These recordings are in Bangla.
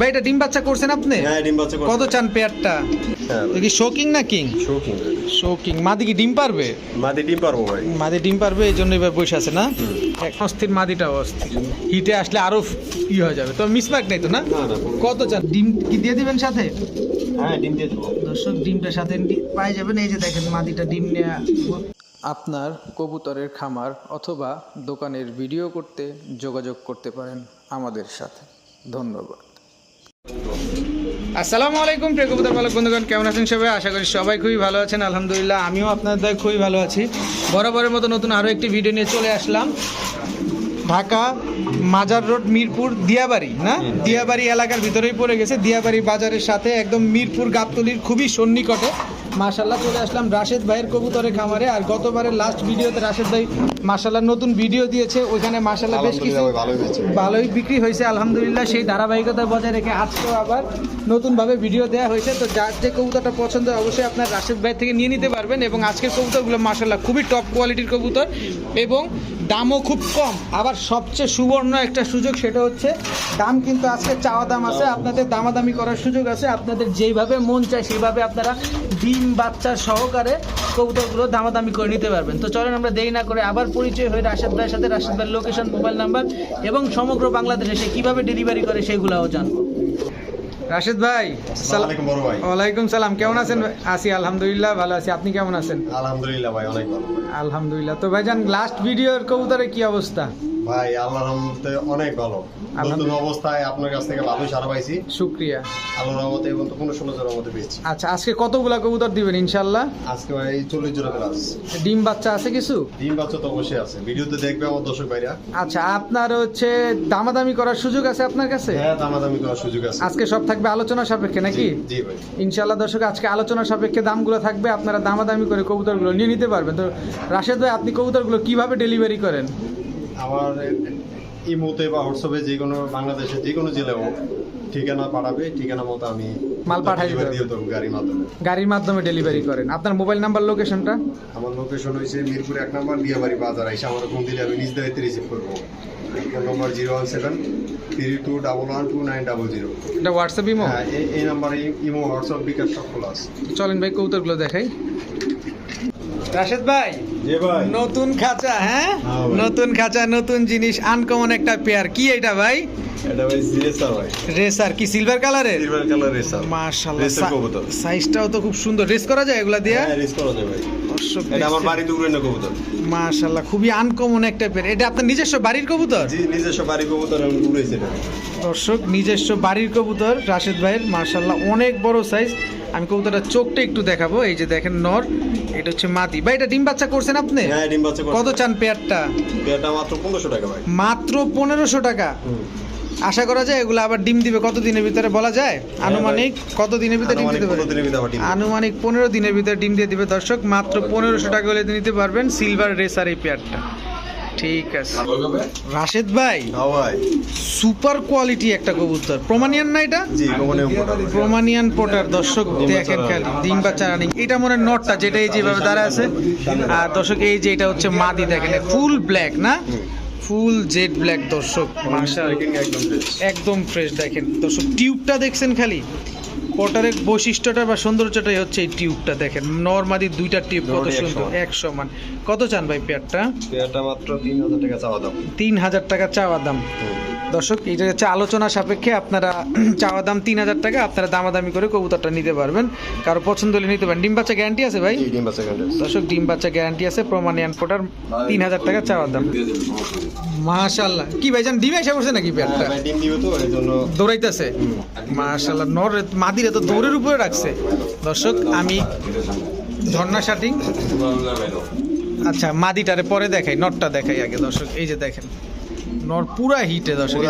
ভাই এটা ডিম বাচ্চা করছেন আপনি? হ্যাঁ ডিম বাচ্চা কত চান পেয়ারটা? হ্যাঁ কি শোকিং না কিং? শৌখিন শোকিং মাদি কি ডিম পারবে? মাদি ডিম পারব ভাই। মাদি ডিম পারবে এই জন্য এবার বসে আছে না? এক অস্থির মাদিটাও অস্থির। হিটে আসলে আরও ই হয়ে যাবে। তো মিসমার্ক নেই তো না? না না কত চান? ডিম কি দিয়ে দিবেন সাথে? হ্যাঁ ডিম দিয়ে দেবো। দর্শক ডিমটা সাথে পাই যাবেন। এই যে দেখেন মাদিটা ডিম নেয়া। আপনার কবুতরের খামার অথবা দোকানের ভিডিও করতে যোগাযোগ করতে পারেন আমাদের সাথে। ধন্যবাদ। আসসালামু আলাইকুম প্রিয় বালক বন্ধুগণ কেমন আছেন সবাই? আশা করি সবাই খুবই ভালো আছেন। আলহামদুলিল্লাহ আমিও আপনাদের খুবই ভালো আছি। বরাবরের মতো নতুন আরও একটি ভিডিও নিয়ে চলে আসলাম। ঢাকা মাজার রোড মিরপুর দিয়াবাড়ি না? দিয়াবাড়ি এলাকার ভিতরেই পড়ে গেছে। দিয়াবাড়ি বাজারের সাথে একদম মিরপুর গাবতলির খুবই সন্নিকটে। মাশাল্লাহ চলে আসলাম রাশেদ ভাইয়ের কবুতরের খামারে। আর গতবারের লাস্ট ভিডিওতে রাশেদ ভাই মাশাল্লাহ নতুন ভিডিও দিয়েছে ওইখানে মাশাল্লাহ বেশ কিছু ভালোই বিক্রি হয়েছে আলহামদুলিল্লাহ। সেই ধারাবাহিকতা বজায় রেখে আজকেও আবার নতুনভাবে ভিডিও দেওয়া হয়েছে। তো যার যে কবুতরটা পছন্দ হয় অবশ্যই আপনার রাশেদ ভাই থেকে নিয়ে নিতে পারবেন এবং আজকের কবুতরগুলো মাসাল্লাহ খুবই টপ কোয়ালিটির কবুতর এবং দামও খুব কম। আবার সবচেয়ে সুবর্ণ একটা সুযোগ সেটা হচ্ছে দাম কিন্তু আজকে চাওয়া দাম আছে আপনাদের দামাদামি করার সুযোগ আছে। আপনাদের যেইভাবে মন চায় সেইভাবে আপনারা ডিম বাচ্চা সহকারে কবুতরগুলো দামাদামি করে নিতে পারবেন। তো চলেন আমরা দেরি না করে আবার পরিচয় হয়ে রাশেদ ভাইয়ের সাথে রাশেদ ভাইয়ের লোকেশন মোবাইল নাম্বার এবং সমগ্র বাংলাদেশে সে কীভাবে ডেলিভারি করে সেইগুলোও জানব। রাশেদ ভাই ওয়ালাইকুম সালাম কেমন আছেন? আছি আলহামদুলিল্লাহ ভালো আছি। আপনি কেমন আছেন? আলহামদুলিল্লাহ ভাই অনেক ভালো। আলহামদুলিল্লাহ। তো ভাইজান লাস্ট ভিডিওর কবুতরের কি অবস্থা? ভাই আল্লাহর রহমতে অনেক ভালো। নতুন অবস্থায় আপনার কাছ থেকে ভালোই সারা পাইছি। শুক্রিয়া। আল্লাহর রহমতে এবং তো কোনো ষোলো জোড়ার মধ্যে পেয়েছি। আচ্ছা আজকে কতগুলা কবুতর দিবেন ইনশাল্লাহ আজকে ভাই চল্লিশ জোড়া প্লাস ডিম বাচ্চা আছে কিছু? ডিম বাচ্চা তো অবশ্যই আছে। ভিডিওতে দেখবে আমার দর্শক ভাইরা। আচ্ছা আপনার হচ্ছে দামাদামি করার সুযোগ আছে আপনার কাছে? হ্যাঁ দামাদামি করার সুযোগ আছে। আজকে সব থাকবে আলোচনা সাপেক্ষে নাকি? জি, জি ভাই। ইনশাল্লাহ দর্শক আজকে আলোচনা সাপেক্ষে দামগুলো থাকবে আপনারা দামাদামি করে কবুতরগুলো নিয়ে নিতে পারবেন। তো রাশেদ ভাই আপনি কবুতরগুলো কীভাবে ডেলিভারি করেন? আমার ইমোতে বা হোয়াটসঅ্যাপে যে কোনো বাংলাদেশে যে কোনো জেলায় ঠিকানা পাঠাবে ঠিকানা মতো আমি মাল পাঠাই দিয়ে দেবো গাড়ির মাধ্যমে। গাড়ির মাধ্যমে ডেলিভারি করেন। আপনার মোবাইল নাম্বার লোকেশনটা আমার লোকেশন হয়েছে মিরপুর এক নম্বর দিয়াবাড়ি বাজার। এসে আমার ফোন দিলে আমি নিজ দায়িত্বে রিসিভ করব। Phone number zero one seven three two double one two nine double zero এটা হোয়াটসঅ্যাপ ইমো হ্যাঁ এই- নাম্বারে ইমো হোয়াটসঅ্যাপ বিকাশ সব খোলা আছে। চলেন ভাই কবুতরগুলো দেখাই। রাশেদ ভাই ভাই। নতুন খাঁচা হ্যাঁ? হ্যাঁ নতুন খাঁচা নতুন জিনিস আনকমন একটা পেয়ার কি এটা ভাই? এটা ভাই রেসার ভাই। রেসার কি সিলভার কালারের সিলভার কালার রেসার মাশাআল্লাহ রেসের কবুতর। সাইজটাও তো খুব সুন্দর। রেস করা যায় এগুলা দিয়ে? হ্যাঁ রেস করা যায় ভাই। এটা আমার বাড়িতে উড়ে না কবুতর। মাশাআল্লাহ খুবই আনকমন একটা পেয়ার এটা আপনার নিজস্ব বাড়ির কবুতর? জি নিজস্ব বাড়ি কবুতর আমি উড়েছি দর্শক নিজস্ব বাড়ির কবুতর রাশেদ ভাইয়ের মার্শাল্লাহ অনেক বড় সাইজ আমি কবুতরটা চোখটা একটু দেখাবো। এই যে দেখেন নর এটা হচ্ছে মাদি। ভাই এটা ডিম বাচ্চা করছেন আপনি? হ্যাঁ ডিম বাচ্চা কত চান পেয়ারটা? এটা মাত্র পনেরোশো টাকা ভাই। মাত্র পনেরোশো টাকা? আশা করা যায় এগুলো আবার ডিম দিবে কত দিনের ভিতরে বলা যায়? আনুমানিক কত দিনের ভিতরে ডিম আনুমানিক দিতে পারে পনেরো দিনের ভিতরে ডিম আনুমানিক পনেরো দিনের ভিতরে ডিম দিয়ে দিবে দর্শক। মাত্র পনেরোশো টাকা হলে নিতে পারবেন সিলভার রেসার এই পেয়ারটা। ঠিক আছে। রাশেদ ভাই হ্যাঁ ভাই। সুপার কোয়ালিটি একটা কবুতর। প্রমাণিয়ান না এটা? জি কমনে প্রমাণিয়ান পোটার। দর্শক দেখেন খালি ডিম বাচ্চা রানিং। এটা মনে হয় নটটা যেটা এই যেভাবে দাঁড়া আছে। আর দর্শক এই যে এটা হচ্ছে মাদি দেখেন ফুল ব্ল্যাক না? ফুল জেড ব্ল্যাক দর্শক। একদম ফ্রেশ দেখেন। দর্শক টিউবটা দেখছেন খালি? পটারের বৈশিষ্ট্যটা বা সৌন্দর্যটাই হচ্ছে এই টিউবটা দেখেন। নর্মালি দুইটা টিউব কত সুন্দর। এক সমান কত চান ভাই পেয়ারটা? পেয়ারটা মাত্র তিন হাজার টাকা চাওয়া দাম। তিন হাজার টাকা চাওয়া দাম। দর্শক এটা হচ্ছে আলোচনা সাপেক্ষে আপনারা চাওয়া দাম তিন হাজার টাকা আপনারা দামাদামি করে কবুতরটা নিতে পারবেন। কারও পছন্দ হলে নিতে পারেন। ডিম বাচ্চা গ্যারান্টি আছে ভাই? ডিম বাচ্চা কাটে দর্শক ডিম বাচ্চা গ্যারান্টি আছে প্রমাণিয়ান পোটার তিন হাজার টাকা চাওয়া দাম। মাশাল্লাহ কি ভাইজান ডিম এসে পড়ছে নাকি পেয়ারটা হ্যাঁ, ভাই দৌড়াইতেছে? মাশাল্লাহ নর মাদিরে তো দৌড়ের উপরে রাখছে। দর্শক আমি ঝর্ণা শাটিং আচ্ছা মাদিটারে পরে দেখাই নটটা দেখাই আগে। দর্শক এই যে দেখেন। নর পুরা হিটে দর্শক হয়ে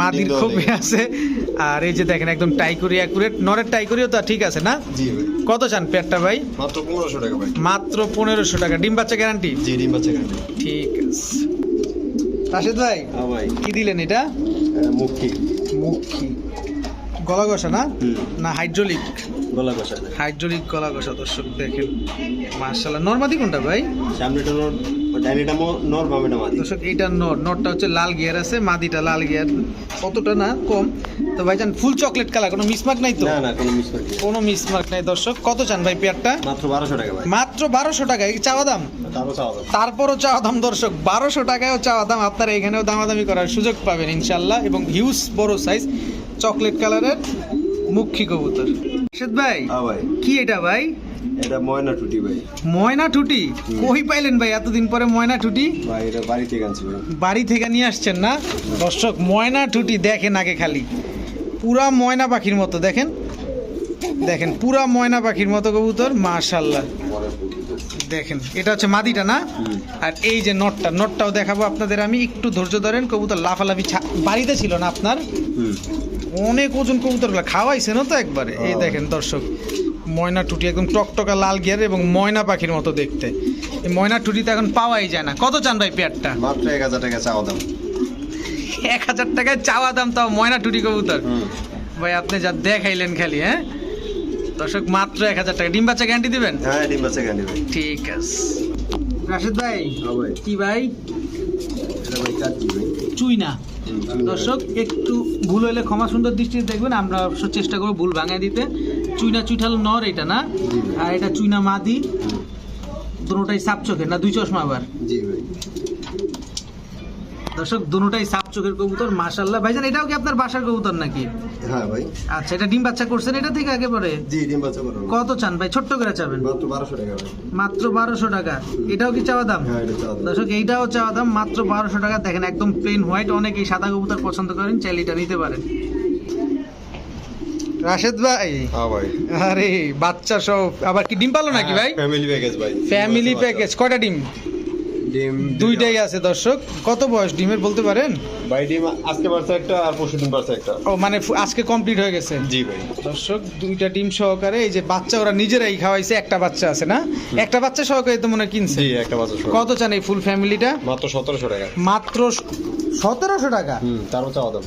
মাদির নেই। আছে। আর এই যে দেখেন একদম টাইকুরি অ্যাকুরেট নরের টাইকুরিও তো ঠিক আছে না? কত চান পেয়ারটা ভাই? মাত্র পনেরোশো টাকা ভাই। মাত্র পনেরোশো টাকা। ডিম বাচ্চা গ্যারান্টি জি ডিম বাচ্চা গ্যারান্টি ঠিক আছে। রাশেদ ভাই হ্যাঁ কি দিলেন এটা? মুখী। মুখী। গলা ঘষা না না হাইড্রোলিক গলা কষা হাইড্রোলিক গলা ঘষা দর্শক দেখেন মার্শাল্লাহ নর্মাদি কোনটা ভাই? সামনেটা নর ডাইনেটা নর বামেটা মাদি। দর্শক এইটা নট নটটা হচ্ছে লাল গিয়ার আছে মাদিটা লাল গিয়ার। কতটা না? কম। তো ভাই ভাইজান ফুল চকলেট কালার কোনো মিসমার্ক নাই তো? না না কোনো মিস করি কোনো মিসমার্ক নাই দর্শক। কত চান ভাই পেয়ারটা? মাত্র বারোশো টাকা ভাই। মাত্র বারোশো টাকা এই চাওয়া দাম? তারপরও চাওয়া দাম দর্শক। বারোশো টাকায়ও চাওয়া দাম। আপনারা এখানেও দামাদামি করার সুযোগ পাবেন ইনশাল্লাহ এবং হিউজ বড় সাইজ চকলেট কালারের মুখী কবুতর। রাশেদ ভাই হ্যাঁ ভাই। কি এটা ভাই? এটা ময়না টুটি ভাই। ময়না টুটি? কই পাইলেন ভাই এতদিন পরে ময়না টুটি? ভাই এটা বাড়ি থেকে আনছি বাড়ি থেকে নিয়ে আসছেন না? দর্শক ময়না টুটি দেখেন আগে খালি। পুরা ময়না পাখির মতো দেখেন? দেখেন পুরা ময়না পাখির মতো কবুতর মাশাল্লাহ দেখেন এটা হচ্ছে মাদিটা না? আর এই যে নটটা নটটাও দেখাবো আপনাদের আমি। একটু ধৈর্য ধরেন কবুতর লাফালাফি বাড়িতে ছিল না আপনার? অনেক ওজন কবুতরগুলো খাওয়াইছে না তো একবারে? এই হ্যাঁ। দেখেন দর্শক ময়না টুটি একদম টকটকা লাল গিয়ার এবং ময়না পাখির মতো দেখতে। এই ময়না টুটিতে এখন পাওয়াই যায় না। কত চান ভাই পেয়ারটা? মাত্র এক হাজার টাকা চাওয়া দাম। এক হাজার টাকায় চাওয়া দাম তাও ময়না টুটি কবুতর। ভাই আপনি যা দেখাইলেন খালি হ্যাঁ? দর্শক মাত্র এক হাজার টাকা। ডিম বাচ্চা গ্যারান্টি দিবেন? হ্যাঁ ডিম বাচ্চা ভাই ঠিক আছে। রাশেদ ভাই হ্যাঁ কি ভাই? চুই না। দর্শক একটু ভুল হলে ক্ষমা সুন্দর দৃষ্টিতে দেখবেন আমরা অবশ্য চেষ্টা করব ভুল ভাঙায় দিতে। চুইনা চুইঠাল নর এটা না? আর এটা চুইনা মাদি। দুটাই সাপ চোখের না? দুই চশমা আবার। জি ভাই। দর্শক দুটোটাই সাপ চোখের কবুতর মাশাল্লাহ ভাইজান এটাও কি আপনার বাসার কবুতর নাকি? হ্যাঁ ভাই। আচ্ছা এটা ডিম বাচ্চা করছেন? এটা থেকে আগে পরে? জি ডিম বাচ্চা করো কত চান ভাই? ছোট্ট করে চাবেন? মাত্র বারোশো টাকা ভাই। মাত্র বারোশো টাকা। এটাও কি চাওয়া দাম? হ্যাঁ এটা চাওয়া দাম। দর্শক এইটাও চাওয়া দাম মাত্র বারোশো টাকা। দেখেন একদম প্লেন হোয়াইট অনেকেই সাদা কবুতর পছন্দ করেন চাইলে এটা নিতে পারেন। রাশেদ ভাই? হ্যাঁ ভাই। আরে বাচ্চা সব। আবার কি ডিম পালো নাকি ভাই? ফ্যামিলি প্যাকেজ ভাই। ফ্যামিলি প্যাকেজ কয়টা ডিম? ডিম দুইটাই আছে দর্শক। কত বয়স ডিমের বলতে পারেন? ভাই ডিম আজকে বাড়ছে একটা আর পরশু দিন বাড়ছে একটা। ও মানে আজকে কমপ্লিট হয়ে গেছে? জি ভাই। দর্শক দুইটা ডিম সহকারে এই যে বাচ্চা ওরা নিজেরাই খাওয়াইছে একটা বাচ্চা আছে না? একটা বাচ্চা সহকারে তো মনে হয় কিনছে? জি একটা বাচ্চা কত চান এই ফুল ফ্যামিলিটা মাত্র সতেরোশো টাকা। মাত্র সতেরোশো টাকা? হুম তারও চাওয়া দাম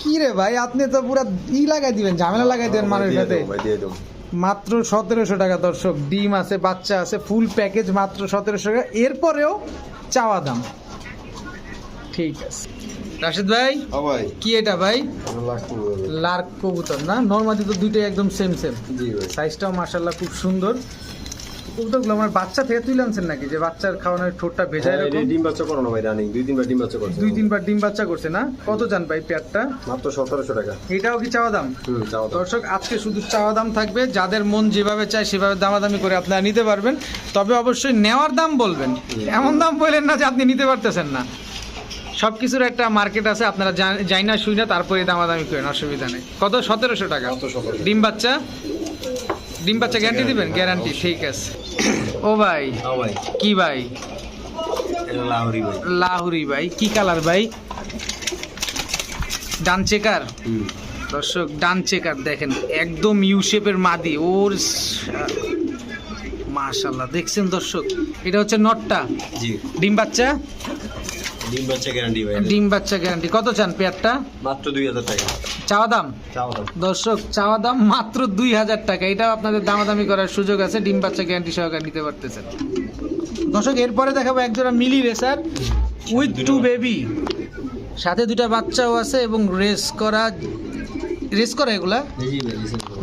কি রে ভাই আপনি তো পুরো ই লাগাই দিবেন ঝামেলা লাগাই দিবেন মানুষের সাথে। ভাই দিয়ে দেবো। মাত্র সতেরোশো টাকা দর্শক। ডিম আছে বাচ্চা আছে ফুল প্যাকেজ মাত্র সতেরোশো টাকা। এরপরেও চাওয়া দাম। ঠিক আছে। রাশেদ ভাই হ্যাঁ ভাই। কি এটা ভাই। লার্ক কবুতর। না? নর্মালি তো দুইটাই একদম সেম সেম জি ভাই। সাইজটাও মার্শাল্লাহ খুব সুন্দর। কবুতরগুলো আমার বাচ্চা থেকে তুলে আনছেন নাকি? যে বাচ্চার খাওয়ানোর ঠোঁটটা ভেজা হ্যাঁ, এরকম? ডিম বাচ্চা করানো ভাই রানিং। দুই তিনবার ডিম বাচ্চা করছে। দুই তিনবার ডিম বাচ্চা করছে না? কত জান ভাই পেয়ারটা? মাত্র সতেরোশো টাকা। এটাও কি চাওয়া দাম? চাওয়া দর্শক আজকে শুধু চাওয়া দাম থাকবে। যাদের মন যেভাবে চায় সেভাবে দামাদামি করে আপনারা নিতে পারবেন। তবে অবশ্যই নেওয়ার দাম বলবেন। এমন দাম বললেন না যে আপনি নিতে পারতেছেন না। সব কিছুর একটা মার্কেট আছে আপনারা যাই না শুই না তারপরে দামাদামি করেন অসুবিধা নেই। কত? সতেরোশো টাকা। ডিম বাচ্চা? ডিম বাচ্চা গ্যারান্টি দিবেন? গ্যারান্টি ঠিক আছে। ও ভাই হ্যাঁ ভাই। কি ভাই? লাহরি ভাই। লাহুরি ভাই কি কালার ভাই? Dun checker? দর্শক ডান চেকার দেখেন একদম ইউ শেপের মাদি। ওর মাশাল্লাহ দেখছেন দর্শক? এটা হচ্ছে নটটা। ডিম বাচ্চা? ডিম বাচ্চা গ্যারান্টি ভাই। ডিম বাচ্চা গ্যারান্টি কত চান পেয়ারটা? মাত্র দুই হাজার টাকা। চাওয়া দাম? দর্শক চাওয়া দাম মাত্র দুই হাজার টাকা। এটাও আপনাদের দামাদামি করার সুযোগ আছে ডিম বাচ্চা গ্যারান্টি সহকারে নিতে পারতেছেন। দর্শক এরপরে দেখাবো একজোড়া mealy racer with two baby সাথে দুটা বাচ্চাও আছে এবং রেস করা রেস করা এগুলা?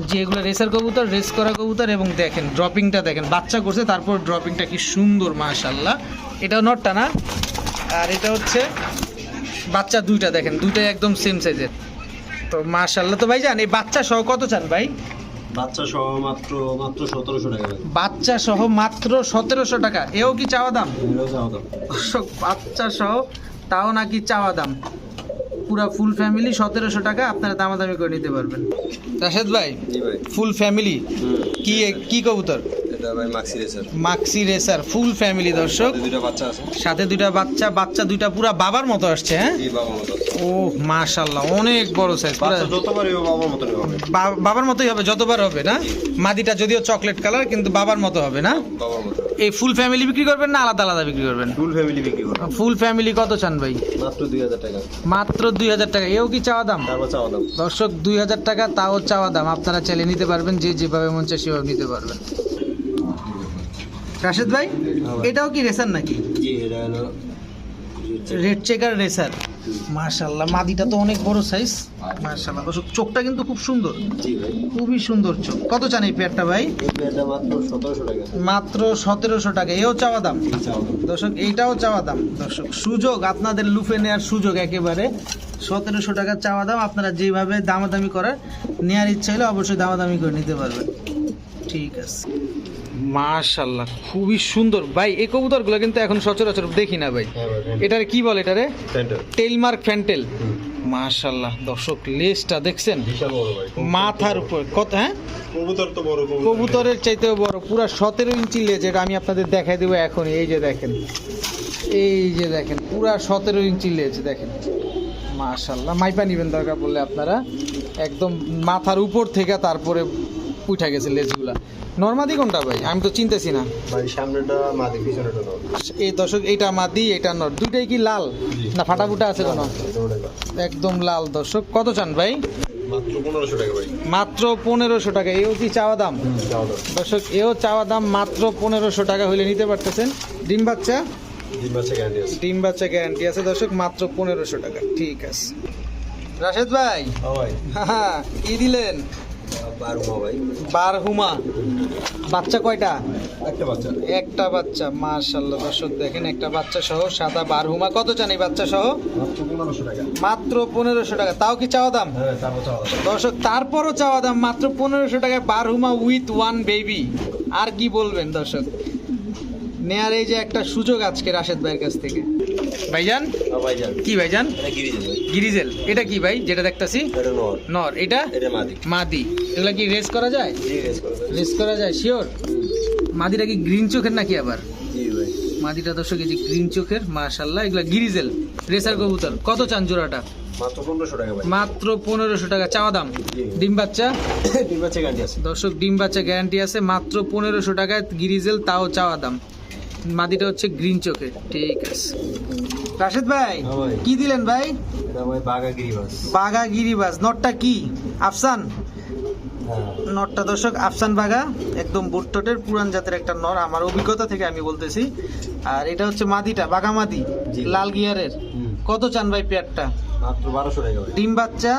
যে এগুলো রেসার কবুতর রেস করা কবুতর এবং দেখেন ড্রপিংটা দেখেন বাচ্চা করছে তারপর ড্রপিংটা কি সুন্দর মাশাল্লাহ এটাও নটটা না? আর এটা হচ্ছে বাচ্চা দুইটা দেখেন দুইটাই একদম সেম সাইজের তো মাশাল্লাহ তো ভাই জান এই বাচ্চা সহ কত চান ভাই? বাচ্চা সহ মাত্র মাত্র সতেরোশো টাকা বাচ্চা সহ মাত্র সতেরোশো টাকা এও কি চাওয়া দাম? দাম। বাচ্চা সহ তাও নাকি চাওয়া দাম। পুরা ফুল ফ্যামিলি সতেরোশো টাকা আপনারা দামাদামি করে নিতে পারবেন। রাশেদ ভাই ভাই। ফুল ফ্যামিলি কি কি কবুতর? মাক্সি রেসার ফুল ফ্যামিলি দর্শক। সাথে দুইটা বাচ্চা বাচ্চা দুইটা পুরা বাবার মতো আসছে হ্যাঁ? ও মাশাল্লাহ অনেক বড় সাইজ বাবার মতোই হবে যতবার হবে না? মাদিটা যদিও চকলেট কালার কিন্তু বাবার মতো হবে না? এই ফুল ফ্যামিলি বিক্রি করবেন না আলাদা আলাদা বিক্রি করবেন? ফুল ফ্যামিলি বিক্রি করব ফুল ফ্যামিলি কত চান ভাই? মাত্র দুই হাজার টাকা। মাত্র দুই হাজার টাকা এও কি চাওয়া দাম? চাওয়া দাম। দর্শক দুই হাজার টাকা তাও চাওয়া দাম। আপনারা চাইলে নিতে পারবেন যে যেভাবে মন চায় সেভাবে নিতে পারবেন। রাশেদ ভাই এটাও কি রেসার নাকি? রেড চেকার রেসার মাশাল্লাহ মাদিটা তো অনেক বড় সাইজ মাশাল্লাহ দর্শক চোখটা কিন্তু খুব সুন্দর। খুবই সুন্দর চোখ। কত চান এই পেয়ারটা ভাই? মাত্র সতেরোশো টাকা। এও চাওয়া দাম? চাওয়া দাম। দর্শক এইটাও চাওয়া দাম। দর্শক সুযোগ আপনাদের লুফে নেওয়ার সুযোগ একেবারে। সতেরোশো টাকা চাওয়া দাম আপনারা যেভাবে দামাদামি করার নেওয়ার ইচ্ছা হলে অবশ্যই দামাদামি করে নিতে পারবেন। ঠিক আছে। মাশাল্লাহ খুবই সুন্দর। ভাই এই কবুতরগুলো কিন্তু এখন সচরাচর দেখি না ভাই। হ্যাঁ ভাই কি বলে এটারে? Tailmark fantail. মাশাল্লাহ দর্শক লেজটা দেখছেন? মাথার উপর কত হ্যাঁ? কবুতর তো বড় কবুতরের চাইতেও বড় পুরো সতেরো ইঞ্চি লেজ এটা আমি আপনাদের দেখাই দেবো এখন এই যে দেখেন এই যে দেখেন পুরা সতেরো ইঞ্চি লেজ দেখেন। মাশাল্লাহ মাইপা নিবেন দরকার পড়লে আপনারা। একদম মাথার উপর থেকে তারপরে উঠা গেছে লেজগুলা। নর্মাদি কোনটা ভাই? আমি তো চিনতেছি না। ভাই সামনেটা মাদি পিছনেটা এই দর্শক এইটা মাদি এটা নর দুইটাই কি লাল। না ফাটাফুটা আছে কোনো? একদম লাল দর্শক। কত চান ভাই? মাত্র পনেরোশো টাকা ভাই। মাত্র পনেরোশো টাকা। এও কি চাওয়া দাম? দর্শক এও চাওয়া দাম মাত্র পনেরোশো টাকা হইলে নিতে পারতেছেন। ডিম বাচ্চা? ডিম বাচ্চা গ্যারান্টি আছে। দর্শক মাত্র পনেরোশো টাকা। ঠিক আছে। রাশেদ ভাই? ভাই। হ্যাঁ কি দিলেন। বারো ভাই। বার হুমা বাচ্চা কয়টা? একটা বাচ্চা। একটা বাচ্চা মাশাল্লাহ দর্শক দেখেন একটা বাচ্চা সহ সাদা বার হুমা কত চান এই বাচ্চা সহ? মাত্র পনেরোশো টাকা। তাও কি চাওয়া দাম? হ্যাঁ চাওয়া দর্শক তারপরও চাওয়া দাম মাত্র পনেরোশো টাকায় বার হুমা উইথ ওয়ান বেবি। আর কি বলবেন দর্শক? নেয়ার এই যে একটা সুযোগ আজকে রাশেদ ভাইয়ের কাছ থেকে। ভাইজান? ও ভাই যান কি ভাইজান? গিরিজেল এটা কি ভাই যেটা দেখতাছি? নর। এটা? মাদি। এগুলা কি রেস করা যায়? রেস করে যায়। শিওর মাদিটা কি গ্রিন চোখের নাকি আবার? মাদিটা দর্শক এই যে গ্রিন চোখের? মাশাল্লাহ এগুলা গিরিজেল রেসার কবুতর। কত চান জোড়াটা? মাত্র পনেরোশো টাকা চাওয়া দাম? জি। ডিম বাচ্চা? ডিম বাচ্চা দর্শক ডিম বাচ্চা গ্যারান্টি আছে। মাত্র পনেরোশো টাকায় গিরিজেল তাও চাওয়া দাম। মাদিটা হচ্ছে গ্রিন চোখে। ঠিক আছে। রাশেদ ভাই হ্যাঁ কি দিলেন ভাই? বাঘা গিরিবাস নটটা কি? আফসান? হ্যাঁ। নটটা দর্শক আফসান বাঘা একদম বুট্টটের পুরান জাতের একটা নর। আমার অভিজ্ঞতা থেকে আমি বলতেছি। আর এটা হচ্ছে মাদিটা বাঘা মাদি লাল গিয়ারের। কত চান ভাই পেয়ারটা? ডিম বাচ্চা?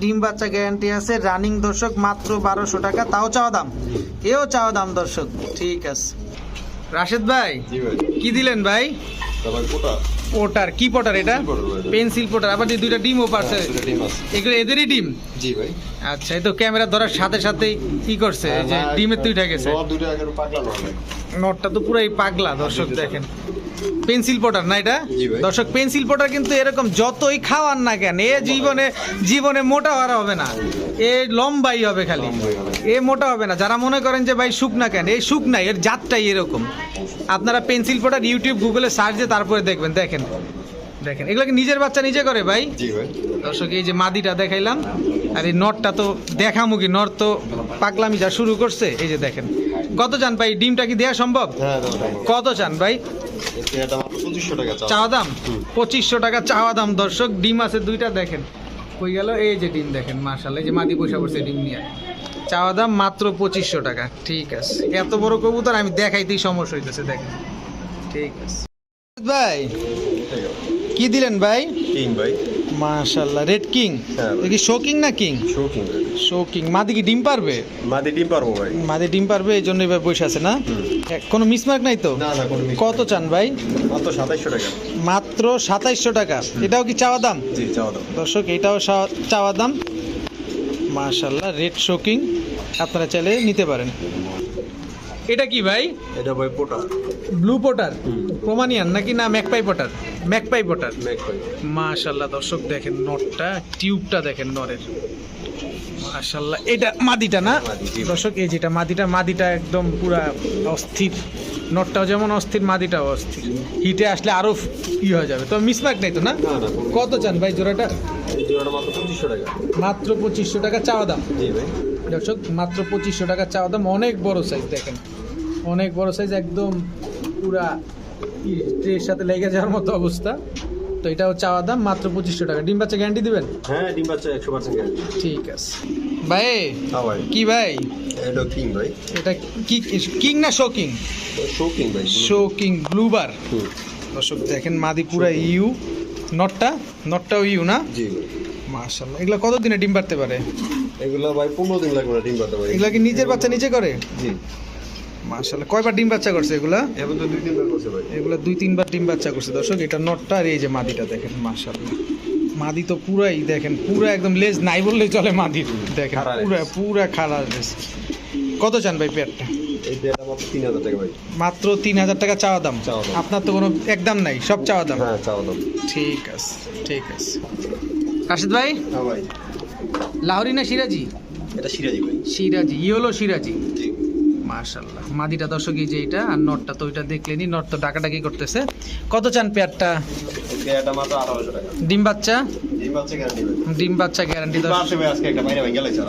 ডিম বাচ্চা গ্যারান্টি আছে রানিং দর্শক মাত্র বারোশো টাকা। তাও চাওয়া দাম? এও চাওয়া দাম দর্শক। ঠিক আছে। রাশেদ ভাই কি দিলেন ভাই? পোটার কি পটার এটা। পেন্সিল পোটার আবার দুইটা ডিমও পারছে। ডিম এগুলো এদেরই ডিম? জি ভাই। আচ্ছা এই তো ক্যামেরা ধরার সাথে সাথেই কি করছে এই যে ডিমের তুইটা গেছে। নর ভাই নটটা তো পুরাই পাগলা দর্শক দেখেন। পেন্সিল পটার না এটা? দর্শক পেন্সিল পটার কিন্তু এরকম যতই খাওয়ান না কেন এ জীবনে জীবনে মোটা হওয়ার হবে না। এ লম্বাই হবে খালি। এ মোটা হবে না। যারা মনে করেন যে ভাই শুক না কেন? এই শুক নাই এর জাতটাই এরকম। আপনারা পেন্সিল পটার ইউটিউব গুগলে সার্চ দিয়ে তারপরে দেখবেন। দেখেন দেখেন। এগুলো কি নিজের বাচ্চা নিজে করে ভাই? দর্শক এই যে মাদিটা দেখাইলাম আর এই নটটা তো দেখামুখী নর তো পাগলামি যা শুরু করছে। এই যে দেখেন কত চান ভাই? ডিমটা কি দেওয়া সম্ভব? হ্যাঁ কত চান ভাই? পঁচিশশো টাকা চাও চাওয়া দাম? পঁচিশশো টাকা চাওয়া দাম। দর্শক ডিম আছে দুইটা দেখেন। কই গেল? এই যে ডিম দেখেন মার্শাল এই যে মাদি পয়সা পড়ছে ডিম নিয়ে। চাওয়া দাম মাত্র পঁচিশশো টাকা। ঠিক আছে। এত বড় কবুতর আমি দেখাইতেই সমস্যা হইতেছে দেখেন। ঠিক আছে। ভাই কি দিলেন ভাই? কিং ভাই। মাশাল্লাহ রেড কিং হ্যাঁ। কি শো কিং না কিং শো কিং শো মাদি কি ডিম পারবে? মাদি ডিম পারব ভাই। মাদি ডিম পারবে এই জন্য এবার বসে আছে না? কোনো মিসমার্ক নাই তো? না না কোনো কত চান ভাই? মাত্র সাতাইশশো টাকা। মাত্র সাতাইশশো টাকা। এটাও কি চাওয়া দাম? জি চাওয়া দাও দর্শক এটাও চাওয়া দাম। মাশাল্লাহ রেড শোকিং আপনারা চাইলে নিতে পারেন। এটা কি ভাই? এটা ভাই পোটা ব্লু পোটার? হুম। প্রমানিয়ান নাকি না ম্যাকপাই পোটার? Magpie potter. মাশাল্লাহ দর্শক দেখেন নটটা টিউবটা দেখেন নরের। মাশাল্লাহ এটা মাদিটা না? দর্শক এই যেটা মাদিটা মাদিটা একদম পুরা অস্থির। নটটাও যেমন অস্থির মাদিটাও অস্থির। হিটে আসলে আরও ই হয়ে যাবে। তো মিসমার্ক নেই তো না? কত চান ভাই জোড়াটা? জোড়াটা মাত্র পঁচিশশো টাকা। মাত্র পঁচিশশো টাকা চাওয়া দাম। দর্শক মাত্র পঁচিশশো টাকা চাওয়া দাম অনেক বড় সাইজ দেখেন। অনেক বড় সাইজ একদম পুরা ট্রের সাথে লেগে যাওয়ার মতো অবস্থা। তো এটাও চাওয়া দাম মাত্র পঁচিশশো টাকা। ডিম বাচ্চা গ্যারান্টি দিবেন? হ্যাঁ ডিম বাচ্চা একশো পার্সেন্ট গ্যারান্টি ঠিক আছে। ভাই হ্যাঁ কি ভাই? এটা কিং ভাই। এটা কি কিং না শো কিং ভাই। Show king blue bar. দর্শক দেখেন মাদি পুরা ইউ নটটা নটটাও ইউ না? জি। ভাই মাশাল্লাহ এগুলো কত দিনে ডিম পারতে পারে? এগুলো ভাই পনেরো দিন লাগবে না ডিম পাতা ভাই এগুলা কি নিজের বাচ্চা নিজে করে? জি। মাশাল্লাহ কয়বার ডিম বাচ্চা করছে এগুলা? এখন তো দুই তিনবার করছে ভাই। এগুলো দুই তিনবার ডিম বাচ্চা করছে। দর্শক এটা নটটা আর এই যে মাদিটা দেখেন মাশাল্লাহ মাদি তো পুরাই দেখেন পুরা একদম লেজ নাই বললেই চলে মাদির। দেখেন। পুরা পুরা খারাপ লেজ। কত চান ভাই পেয়ারটা? মাত্র তিন হাজার টাকা ভাই। মাত্র তিন হাজার টাকা চাওয়া দাম? চাওয়া দাম। আপনার তো কোনো একদম নাই সব চাওয়া দাম? হ্যাঁ চাওয়া দাম। ঠিক আছে ঠিক আছে। রাশিদ ভাই? হ্যাঁ ভাই। লাহরি না সিরাজি? এটা সিরাজি ভাই। সিরাজি ই হলো সিরাজি। জি। মাশাল্লাহ মাদিটা দর্শক এই যে এটা আর নটটা তো ওইটা দেখলেনি নট তো ডাকাডাকি করতেছে। কত চান পেয়ারটা? ডিম বাচ্চা? ডিম বাচ্চা গ্যারান্টি ডিম বাচ্চা গ্যারান্টি দর্শক। আসে আজকে একটা বাইরে ভেঙে লাগছে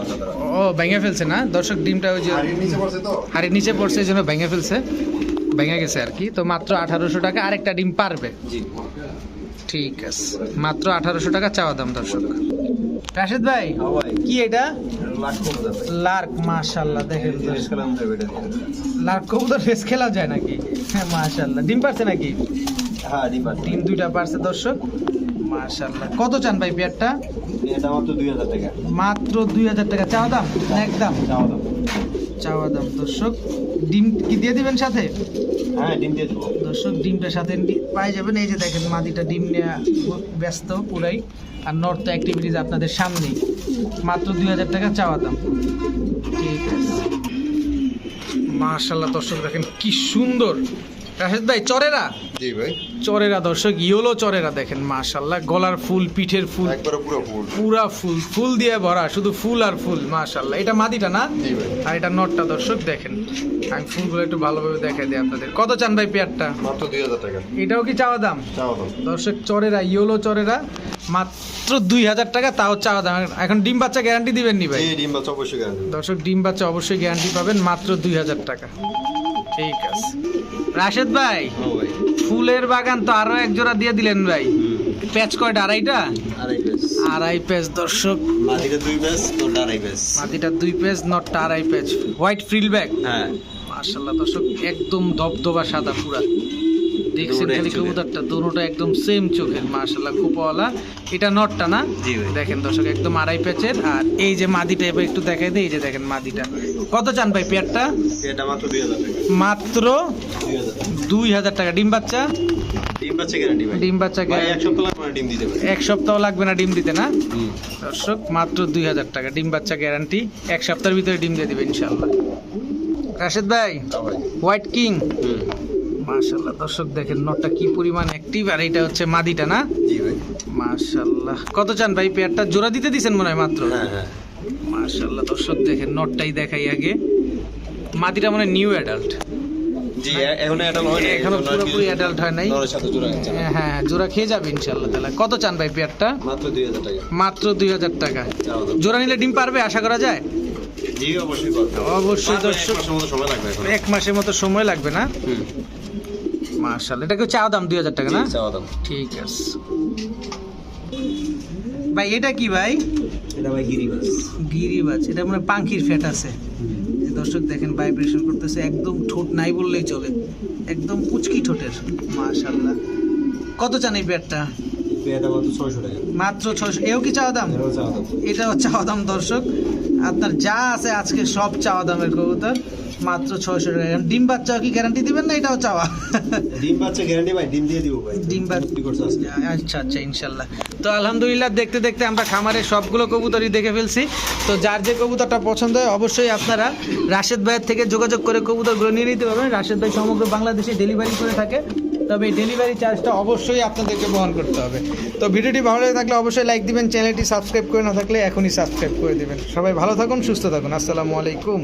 ও ভেঙে ফেলছে না? দর্শক ডিমটা ওই যে হাড়ির নিচে পড়ছে তো। হাড়ির নিচে পড়ছে এই জন্য ভেঙে ফেলছে। ভেঙে গেছে আর কি। তো মাত্র আঠারোশো টাকা আরেকটা ডিম পারবে? জি। ঠিক আছে। মাত্র আঠারোশো টাকা চাওয়া দাম দর্শক। রাশেদ ভাই কি এটা? লার্ক মাশাল্লাহ দেখেন লার্ক কবুতর ফেস খেলা যায় নাকি? হ্যাঁ মাশাল্লাহ ডিম পারছে নাকি? হ্যাঁ ডিম পাচ্ছি ডিম দুইটা পারছে দর্শক। মাশাল্লাহ কত চান ভাই পেয়ারটা? মাত্র দুই হাজার টাকা। মাত্র দুই হাজার টাকা। চাওয়া দাম? একদম? চাওয়া দাম। চাওয়া দাম। দর্শক ডিম কি দিয়ে দিবেন সাথে? হ্যাঁ ডিম দিয়ে দেবো। দর্শক ডিমটা সাথে পাই যাবেন। এই যে দেখেন মাদিটা ডিম নিয়ে ব্যস্ত পুরাই। আর নর্থ অ্যাক্টিভিটিজ আপনাদের সামনেই। মাত্র দুই হাজার টাকা চাওয়া দাম। ঠিক আছে। মার্শাল্লাহ দর্শক দেখেন কি সুন্দর। রাশেদ ভাই চরেরা? জি ভাই। চরেরা দর্শক ইয়োলো চরেরা দেখেন মার্শাল্লাহ গলার ফুল পিঠের ফুল। একবারে পুরো ফুল। পুরা ফুল ফুল দিয়ে ভরা শুধু ফুল আর ফুল মার্শাল্লাহ এটা মাদিটা না? জি ভাই। আর এটা নটটা দর্শক দেখেন। আমি ফুলগুলো একটু ভালোভাবে দেখাই দিই আপনাদের। কত চান ভাই পেয়ারটা? মাত্র দুই হাজার টাকা। এটাও কি চাওয়া দাম? চাওয়া দাম। দর্শক চরেরা ইয়োলো চরেরা মাত্র দুই হাজার টাকা তাও চাওয়া দাম। এখন ডিম বাচ্চা গ্যারান্টি দিবেন নি ভাই? ডিম বাচ্চা অবশ্যই গ্যারান্টি দর্শক ডিম বাচ্চা অবশ্যই গ্যারান্টি পাবেন মাত্র দুই হাজার টাকা। ঠিক আছে। রাশেদ ভাই ভাই ফুলের বাগান তো আরও এক জোড়া দিয়ে দিলেন ভাই। প্যাচ কয়টা আড়াইটা আড়াই প্যাচ। দর্শক। মাটিটা দুই প্যাচ তোর আড়াই প্যাচ। মাটিটা দুই পেজ নটটা আড়াই পেজ হোয়াইট ফ্রিল ব্যাগ। হ্যাঁ। মার্শাল্লাহ দর্শক একদম ধবধবা সাদা পুরা। দেখছেন দুটোটাই খালি চোখের। কবুতরটা দুটোটা একদম সেম চোখের মার্শাল্লাহ খোপাওয়ালা এটা নটটা না? দেখেন দর্শক একদম আড়াই প্যাচের। আর এই যে মাদিটা এবার একটু দেখাই দিই এই যে দেখেন মাদিটা। কত চান ভাই পেয়ারটা? মাত্র দুই হাজার টাকা। ডিম বাচ্চা? ডিম বাচ্চা ডিম বাচ্চা এক সপ্তাহ লাগবে না ডিম দিতে না দর্শক মাত্র দুই হাজার টাকা। ডিম বাচ্চা গ্যারান্টি এক সপ্তাহের ভিতরে ডিম দিয়ে দিবে ইনশাল্লাহ রাশেদ ভাই হ্যাঁ হোয়াইট কিং। মাশাল্লাহ দর্শক দেখেন নটটা কি পরিমাণ অ্যাক্টিভ আর এটা হচ্ছে মাদিটা না? জি ভাই। মাশাল্লাহ কত চান ভাই পেয়ারটা? জোড়া দিতে দিছেন মনে হয় মাত্র? হ্যাঁ হ্যাঁ। মাশাল্লাহ দর্শক দেখেন নটটাই দেখাই আগে। মাদিটা মানে নিউ অ্যাডাল্ট জি এখন এটা নয় এখনও পুরোপুরি অ্যাডাল্ট হয় নাই। নরের সাথে জোড়া আছে হ্যাঁ হ্যাঁ জোড়া খেয়ে যাবে ইনশাল্লাহ তাহলে। কত চান ভাই পেয়ারটা? মাত্র দুই হাজার টাকা। মাত্র দুই হাজার টাকা। জোড়া নিলে ডিম পারবে আশা করা যায়? জি অবশ্যই অবশ্যই এক দর্শক। মাসের মতো সময় লাগবে এক মাসের মতো সময় লাগবে না? মার্শাল এটা কেউ চাওয়া দাম? দুই হাজার টাকা না? চাওয়া দাম। ঠিক আছে। ভাই এটা কি ভাই? এটা ভাই গিরিবাস। গিরিবাজ এটা মানে পাঙ্কির ফ্যাট আছে। দর্শক দেখেন ভাইব্রেশন করতেছে। একদম ঠোঁট নাই বললেই চলে। একদম পুচকি ঠোঁটের। মাশাল্লাহ কত চান এই প্যাটটা মাত্র ছয়শো। এও কি চাওয়া দাম। এটাও চাওয়া দাম দর্শক। আপনার যা আছে আজকে সব চাওয়া দামের কবুতর। মাত্র ছয়শো টাকা। ডিম বাচ্চা কি গ্যারান্টি দিবেন না এটাও চাওয়া? ডিম পাচ্ছে গ্যারান্টি ভাই ডিম দিয়ে দিব ভাই। ডিম বাচ্চা। আচ্ছা আচ্ছা ইনশাল্লাহ। তো আলহামদুলিল্লাহ দেখতে দেখতে আমরা খামারের সবগুলো কবুতরই দেখে ফেলছি। তো যার যে কবুতরটা পছন্দ হয় অবশ্যই আপনারা রাশেদ ভাইয়ের থেকে যোগাযোগ করে কবুতরগুলো নিয়ে নিতে পারবেন। রাশেদ ভাই সমগ্র বাংলাদেশে ডেলিভারি করে থাকে। তবে এই ডেলিভারি চার্জটা অবশ্যই আপনাদেরকে বহন করতে হবে। তো ভিডিওটি ভালো লেগে থাকলে অবশ্যই লাইক দিবেন চ্যানেলটি সাবস্ক্রাইব করে না থাকলে এখনই সাবস্ক্রাইব করে দিবেন। সবাই ভালো থাকুন সুস্থ থাকুন। আসসালামু আলাইকুম।